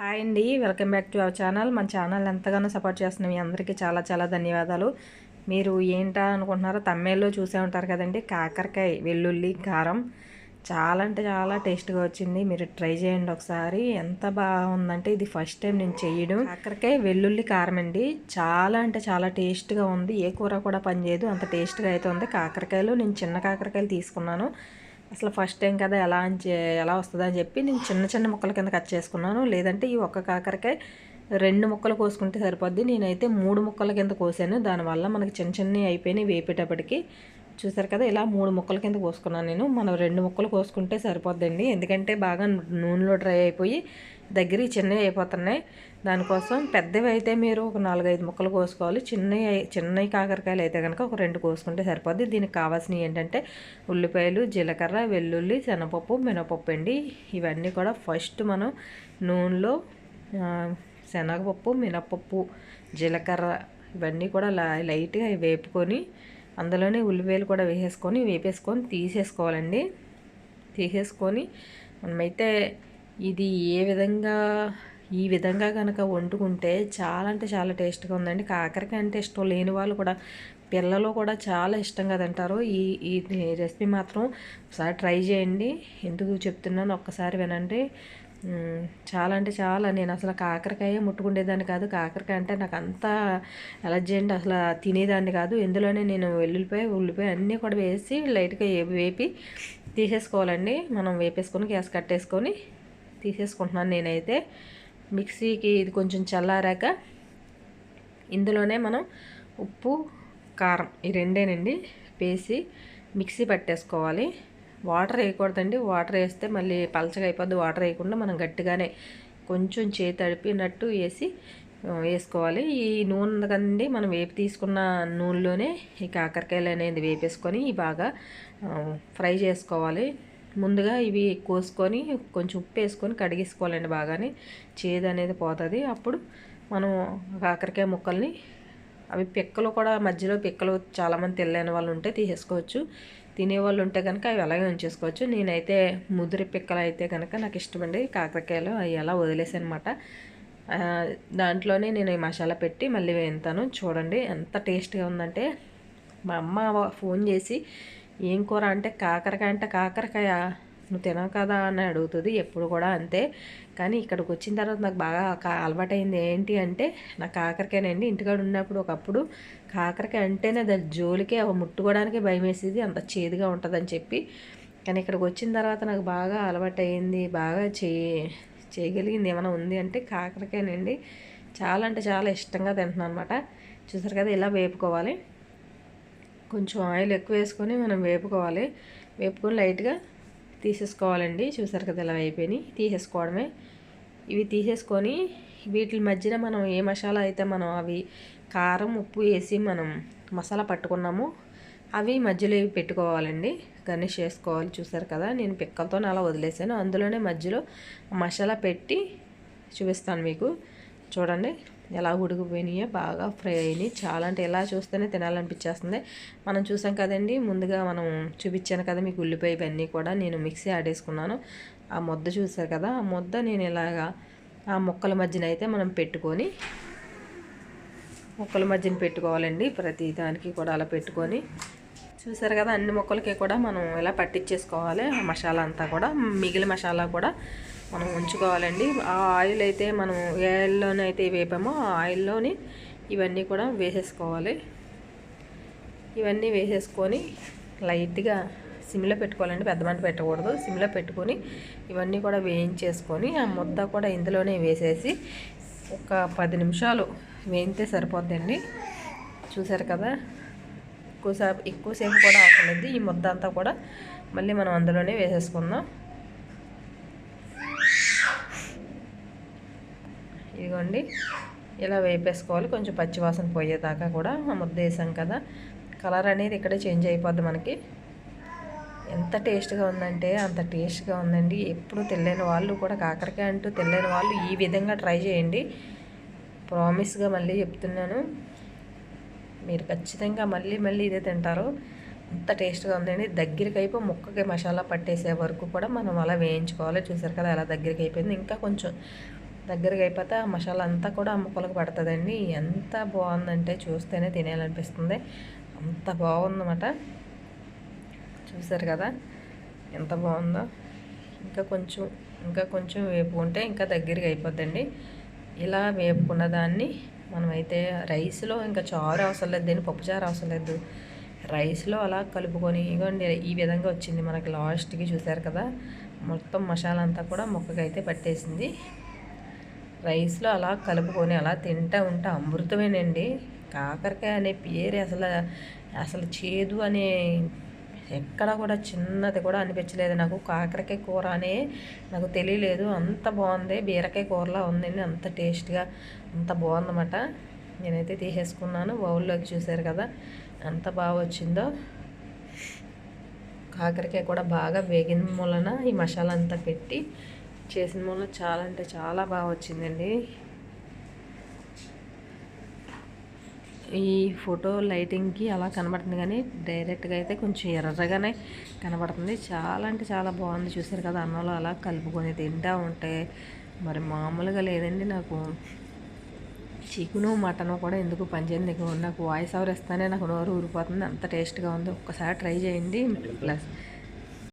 Hi అండి. Welcome back to our channel. మన channel ఎంతగానో సపోర్ట్ చేస్తున్న మీ అందరికీ చాలా చాలా ధన్యవాదాలు. మీరు ఏంటా అనుకుంటున్నారో తమ్మేల్లో చూసే ఉంటారు కదండి. కాకరకాయ వెల్లుల్లి కారం. చాలా అంటే చాలా టేస్ట్గా వచ్చింది. మీరు ట్రై చేయండి ఒకసారి. ఎంత బాగుందంటే ఇది ఫస్ట్ టైం నేను చేయడం. కాకరకాయ వెల్లుల్లి కారం అండి. చాలా అంటే చాలా టేస్ట్గా ఉంది. ఏ కూర కూడా పనిచేయదు. అంత టేస్ట్గా అయితే ఉంది. కాకరకాయలు నేను చిన్న కాకరకాయలు తీసుకున్నాను. అసలు ఫస్ట్ టైం కదా ఎలా అని ఎలా వస్తుందని చెప్పి నేను చిన్న చిన్న ముక్కల కింద కట్ చేసుకున్నాను. లేదంటే ఈ ఒక్క కాకరకాయ రెండు ముక్కలు కోసుకుంటే సరిపోద్ది. నేనైతే మూడు ముక్కల కింద కోసాను. దానివల్ల మనకి చిన్న చిన్నవి అయిపోయినాయి వేపేటప్పటికి. చూసారు కదా ఇలా మూడు ముక్కల కింద కోసుకున్నాను నేను. మనం రెండు ముక్కలు కోసుకుంటే సరిపోద్దండి. ఎందుకంటే బాగా నూనెలో డ్రై అయిపోయి దగ్గర చిన్నవి అయిపోతున్నాయి. దానికోసం పెద్దవి అయితే మీరు ఒక నాలుగైదు ముక్కలు కోసుకోవాలి. చిన్నవి చిన్నవి కాకరకాయలు అయితే కనుక ఒక రెండు కోసుకుంటే సరిపోద్ది. దీనికి కావాల్సినవి ఏంటంటే ఉల్లిపాయలు జీలకర్ర వెల్లుల్లి శనగపప్పు మినపప్పు అండి. ఇవన్నీ కూడా ఫస్ట్ మనం నూనెలో శనగపప్పు మినపప్పు జీలకర్ర ఇవన్నీ కూడా లైట్గా వేపుకొని అందులోనే ఉల్లిపాయలు కూడా వేసేసుకొని వేపేసుకొని తీసేసుకోవాలండి. తీసేసుకొని మనమైతే ఇది ఏ విధంగా ఈ విధంగా కనుక వండుకుంటే చాలా అంటే చాలా టేస్ట్గా ఉందండి. కాకరకాయ అంటే ఇష్టం లేని వాళ్ళు కూడా పిల్లలు కూడా చాలా ఇష్టంగా తింటారు. ఈ ఈ రెసిపీ మాత్రం ఒకసారి ట్రై చేయండి. ఎందుకు చెప్తున్నాను ఒక్కసారి వినండి. చాలా అంటే చాలా. నేను అసలు కాకరకాయ ముట్టుకుండేదాన్ని కాదు. కాకరకాయ అంటే నాకు అంత ఎలర్జీ అండి. అసలు తినేదాన్ని కాదు. ఇందులోనే నేను వెల్లుల్లిపాయ ఉల్లిపాయ అన్నీ కూడా వేసి లైట్గా వేపి తీసేసుకోవాలండి. మనం వేపేసుకొని గ్యాస్ కట్టేసుకొని తీసేసుకుంటున్నాను నేనైతే. మిక్సీకి ఇది కొంచెం చల్లారాక ఇందులోనే మనం ఉప్పు కారం ఈ రెండేనండి వేసి మిక్సీ పట్టేసుకోవాలి. వాటర్ వేయకూడదండి. వాటర్ వేస్తే మళ్ళీ పలచగా అయిపోద్ది. వాటర్ వేయకుండా మనం గట్టిగానే కొంచెం చేతి తడిపినట్టు వేసి వేసుకోవాలి. ఈ నూనె కదండి మనం వేపి తీసుకున్న నూనెలోనే ఈ కాకరకాయలు అనేది వేపేసుకొని బాగా ఫ్రై చేసుకోవాలి. ముందుగా ఇవి కోసుకొని కొంచెం ఉప్పు వేసుకొని కడిగేసుకోవాలండి బాగానే. చేదు అనేది పోతుంది. అప్పుడు మనం కాకరకాయ ముక్కల్ని అవి పిక్కలు కూడా మధ్యలో పిక్కలు చాలామంది తెల్లని వాళ్ళు ఉంటే తీసేసుకోవచ్చు. తినేవాళ్ళు ఉంటే కనుక అవి అలాగే ఉంచేసుకోవచ్చు. నేనైతే ముదిరి పిక్కలు అయితే కనుక నాకు ఇష్టమండి. కాకరకాయలు అవి అలా వదిలేసానమాట దాంట్లోనే నేను ఈ మసాలా పెట్టి మళ్ళీ వేస్తాను చూడండి ఎంత టేస్ట్గా ఉందంటే మా అమ్మ ఫోన్ చేసి ఏం కూర అంటే కాకరకాయ అంటే కాకరకాయ. నువ్వు తినవు కదా అని అడుగుతుంది ఎప్పుడు కూడా అంతే. కానీ ఇక్కడికి వచ్చిన తర్వాత నాకు బాగా అలవాటైంది ఏంటి అంటే నాకు కాకరకాయనండి ఇంటికాడ ఉన్నప్పుడు ఒకప్పుడు కాకరకాయ అంటేనే దాని జోలికే ముట్టుకోవడానికి భయం వేసేది అంత చేదుగా ఉంటుందని చెప్పి. కానీ ఇక్కడికి వచ్చిన తర్వాత నాకు బాగా అలవాటైంది బాగా చేయి చేయగలిగింది ఏమైనా ఉంది అంటే కాకరకాయనండి. చాలా అంటే చాలా ఇష్టంగా తింటున్నాను అనమాట చూసారు కదా ఇలా వేపుకోవాలి. కొంచెం ఆయిల్ ఎక్కువ వేసుకొని మనం వేపుకోవాలి. వేపుకొని లైట్గా తీసేసుకోవాలండి. చూసారు కదా ఇలా అయిపోయినాయి. తీసేసుకోవడమే. ఇవి తీసేసుకొని వీటి మధ్యన మనం ఏ మసాలా అయితే మనం అవి కారం ఉప్పు వేసి మనం మసాలా పట్టుకున్నాము అవి మధ్యలో పెట్టుకోవాలండి. గర్నిష్ చేసుకోవాలి. చూసారు కదా నేను పిక్కలతో అలా వదిలేసాను. అందులోనే మధ్యలో మసాలా పెట్టి చూపిస్తాను మీకు. చూడండి. ఎలా ఉడికిపోయినాయో బాగా ఫ్రై అయినాయి. చాలా అంటే ఎలా చూస్తేనే తినాలనిపించేస్తుంది. మనం చూసాం కదండి ముందుగా మనం చూపించాను కదా మీకు ఉల్లిపాయ ఇవన్నీ కూడా. నేను మిక్సీ ఆడేసుకున్నాను ఆ ముద్ద చూసారు కదా ఆ ముద్ద నేను ఇలాగా ఆ మొక్కల మధ్యన అయితే మనం పెట్టుకొని మొక్కల మధ్యన పెట్టుకోవాలండి. ప్రతి దానికి కూడా అలా పెట్టుకొని. చూసారు కదా అన్ని మొక్కలకి కూడా మనం ఇలా పట్టించేసుకోవాలి. ఆ మసాలా అంతా కూడా మిగిలిన మసాలా కూడా మనం ఉంచుకోవాలండి. ఆ ఆయిల్ అయితే మనం ఏ ఆయిల్లోనైతే అయితే వేపామో ఆ ఆయిల్లోని ఇవన్నీ కూడా వేసేసుకోవాలి. ఇవన్నీ వేసేసుకొని లైట్గా సిమ్లో పెట్టుకోవాలండి. పెద్ద మంట పెట్టకూడదు. సిమ్లో పెట్టుకొని ఇవన్నీ కూడా వేయించేసుకొని ఆ ముద్ద కూడా ఇందులోనే వేసేసి ఒక పది నిమిషాలు వేయితే సరిపోద్దండి. చూసారు కదా? ఎక్కువసేపు ఎక్కువసేపు కూడా అవసరం లేదు. ఈ ముద్ద అంతా కూడా మళ్ళీ మనం అందులోనే వేసేసుకుందాం. ఇదిగోండి. ఇలా వేపేసుకోవాలి. కొంచెం పచ్చివాసన పోయేదాకా కూడా ముద్ద వేసాం కదా. కలర్ అనేది ఇక్కడే చేంజ్ అయిపోద్ది మనకి. ఎంత టేస్ట్గా ఉందంటే అంత టేస్ట్గా ఉందండి. ఎప్పుడు తెలియని వాళ్ళు కూడా కాకరకాయ అంటూ తెలియని వాళ్ళు ఈ విధంగా ట్రై చేయండి. ప్రామిస్గా మళ్ళీ చెప్తున్నాను. మీరు ఖచ్చితంగా మళ్ళీ మళ్ళీ ఇదే తింటారు. అంత టేస్ట్గా ఉందండి. దగ్గరికి అయిపోయి ముక్కకి మసాలా పట్టేసే వరకు కూడా మనం అలా వేయించుకోవాలి. చూసారు కదా అలా దగ్గరికి అయిపోయింది. ఇంకా కొంచెం దగ్గరగా అయిపోతే ఆ మసాలా అంతా కూడా ఆ ముక్కలకు పడుతుందండి. ఎంత బాగుందంటే చూస్తేనే తినేయాలనిపిస్తుంది. అంత బాగుందన్నమాట. చూసారు కదా? ఎంత బాగుందో. ఇంకా కొంచెం ఇంకా కొంచెం వేపుకుంటే ఇంకా దగ్గరగా అయిపోద్దండి. ఇలా వేపుకున్న దాన్ని మనమైతే రైస్లో ఇంకా చారు అవసరం లేదు దీన్ని పప్పుచారు అవసరం లేదు. రైస్లో అలా కలుపుకొని ఇగోండి ఈ విధంగా వచ్చింది మనకి లాస్ట్కి చూసారు కదా? మొత్తం మసాలా అంతా కూడా మొక్కకైతే పట్టేసింది. రైస్లో అలా కలుపుకొని అలా తింటూ ఉంటే. అమృతమేనండి. కాకరకాయ అనే పేరు అసలు అసలు చేదు అనే ఎక్కడ కూడా చిన్నది కూడా అనిపించలేదు నాకు. కాకరకాయ కూర అనే నాకు తెలియలేదు. అంత బాగుంది. బీరకాయ కూరలా ఉందండి. అంత టేస్ట్గా అంత బాగుందన్నమాట. నేనైతే తీసేసుకున్నాను. బౌల్లోకి చూశారు కదా ఎంత బాగా వచ్చిందో. కాకరకాయ కూడా బాగా వేగిన మూలన ఈ మసాలా అంతా పెట్టి చేసిన మూలన చాలా అంటే చాలా బాగా వచ్చిందండి. ఈ ఫోటో లైటింగ్కి అలా కనబడుతుంది కానీ డైరెక్ట్గా అయితే కొంచెం ఎర్రగానే కనబడుతుంది. చాలా అంటే చాలా బాగుంది. చూసారు కదా అన్నంలో అలా కలుపుకొని తింటా ఉంటే మరి మామూలుగా లేదండి నాకు. చికెను మటను కూడా ఎందుకు పనిచేయండి నాకు వాయిస్ ఎవరు ఇస్తానే నాకు నోరు ఊరిపోతుంది. అంత టేస్ట్గా ఉంది. ఒక్కసారి ట్రై చేయండి. ప్లస్